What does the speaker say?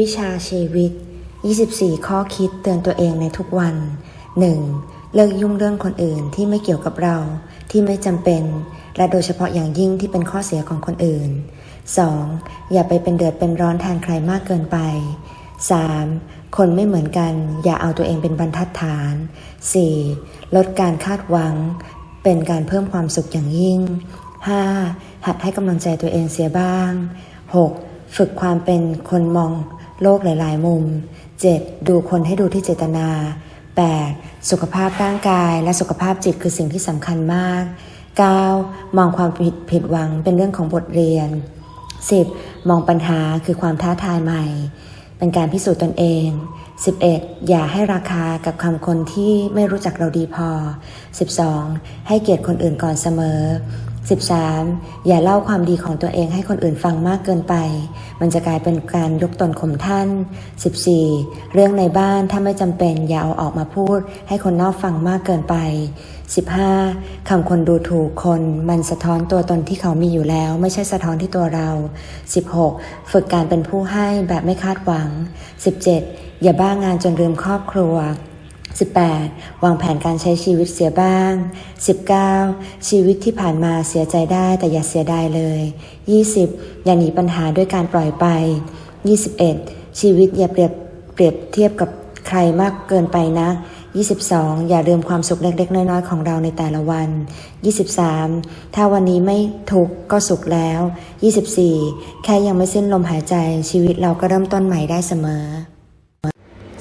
วิชาชีวิต 24 ข้อคิดเตือนตัวเองในทุกวัน 1. เลิกยุ่งเรื่องคนอื่นที่ไม่เกี่ยวกับเรา ที่ไม่จำเป็น และโดยเฉพาะอย่างยิ่งที่เป็นข้อเสียของคนอื่น 2. อย่าไปเป็นเดือดเป็นร้อนแทนใครมากเกินไป 3. คนไม่เหมือนกัน อย่าเอาตัวเองเป็นบรรทัดฐาน 4. ลดการคาดหวัง เป็นการเพิ่มความสุขอย่างยิ่ง 5. หัดให้กำลังใจตัวเองเสียบ้าง 6. ฝึกความเป็นคนมอง โลกหลายๆ มุม 7. ดูคนให้ดูที่เจตนา 8. สุขภาพร่างกายและสุขภาพจิตคือสิ่งที่สำคัญมาก 9. มองความผิดผิดหวังเป็นเรื่องของบทเรียน 10. มองปัญหาคือความท้าทายใหม่ เป็นการพิสูจน์ตนเอง 11. อย่าให้ราคากับคำคนที่ไม่รู้จักเราดีพอ 12. ให้เกียรติคนอื่นก่อนเสมอ 13. อย่าเล่าความดีของตัวเองให้คนอื่นฟังมากเกินไป มันจะกลายเป็นการยกตนข่มท่าน 14. เรื่องในบ้านถ้าไม่จำเป็นอย่าเอาออกมาพูด ให้คนนอกฟังมากเกินไป 15. คำคนดูถูกคน มันสะท้อนตัวตนที่เขามีอยู่แล้ว ไม่ใช่สะท้อนที่ตัวเรา 16. ฝึกการเป็นผู้ให้แบบไม่คาดหวัง 17. อย่าบ้างานจนลืมครอบครัว 18. วางแผนการใช้ชีวิตเสียบ้าง 19. ชีวิตที่ผ่านมาเสียใจได้แต่อย่าเสียดายเลย 20. อย่าหนีปัญหาด้วยการปล่อยไป 21. ชีวิตอย่าเปรียบเปรียบเทียบกับใครมากเกินไปนะ 22. อย่าลืมความสุขเล็กๆ น้อยๆ ของเราในแต่ละวัน 23. ถ้าวันนี้ไม่ทุกข์ก็สุขแล้ว 24. แค่ยังไม่สิ้นลมหายใจชีวิตเราก็เริ่มต้นใหม่ได้เสมอ